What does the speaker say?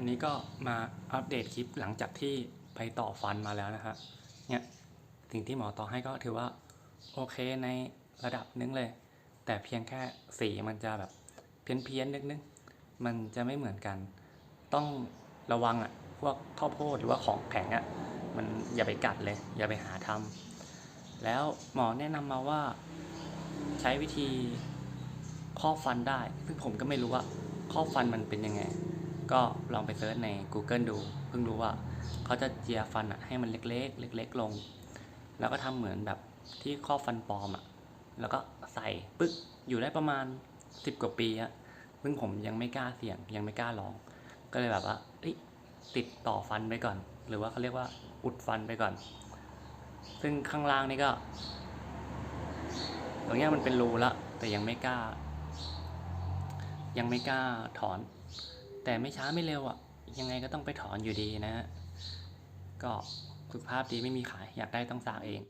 อันนี้ก็มาอัปเดตคลิปหลังจากที่ไปต่อฟันมาแล้วนะฮะเนี่ยสิ่งที่หมอต่อให้ก็ถือว่าโอเคในระดับหนึงเลย แต่เพียงแค่สีมันจะแบบเพี้ยนเพี้ยนนิดนึงมันจะไม่เหมือนกัน ต้องระวังอะพวกข้าวโพดหรือว่าของแข็งอะมันอย่าไปกัดเลย อย่าไปหาทำแล้วหมอแนะนำมาว่าใช้วิธีครอบฟันได้ ซึ่งผมก็ไม่รู้ว่าครอบฟันมันเป็นยังไง ก็ลองไปเซิร์ชใน Google ดู เพิ่งรู้ว่าเขาจะเจียฟันอะให้มันเล็กๆ เล็กๆลง แล้วก็ทำเหมือนแบบที่ครอบฟันปลอมอะแล้วก็ใส่ปึ๊กอยู่ได้ประมาณ 10 กว่าปีอะซึ่งผมยังไม่กล้าเสี่ยงยังไม่กล้าลอง ก็เลยแบบว่าติดต่อฟันไปก่อน หรือว่าเขาเรียกว่าอุดฟันไปก่อน ซึ่งข้างล่างนี่ก็ ตรงนี้มันเป็นรูละแต่ยังไม่กล้า ยังไม่กล้าถอน แต่ไม่ช้าไม่เร็วอะ่ะ ยังไงก็ต้องไปถอนอยู่ดีนะฮะ ก็สุขภาพดีไม่มีขาย อยากได้ต้องสร้างเอง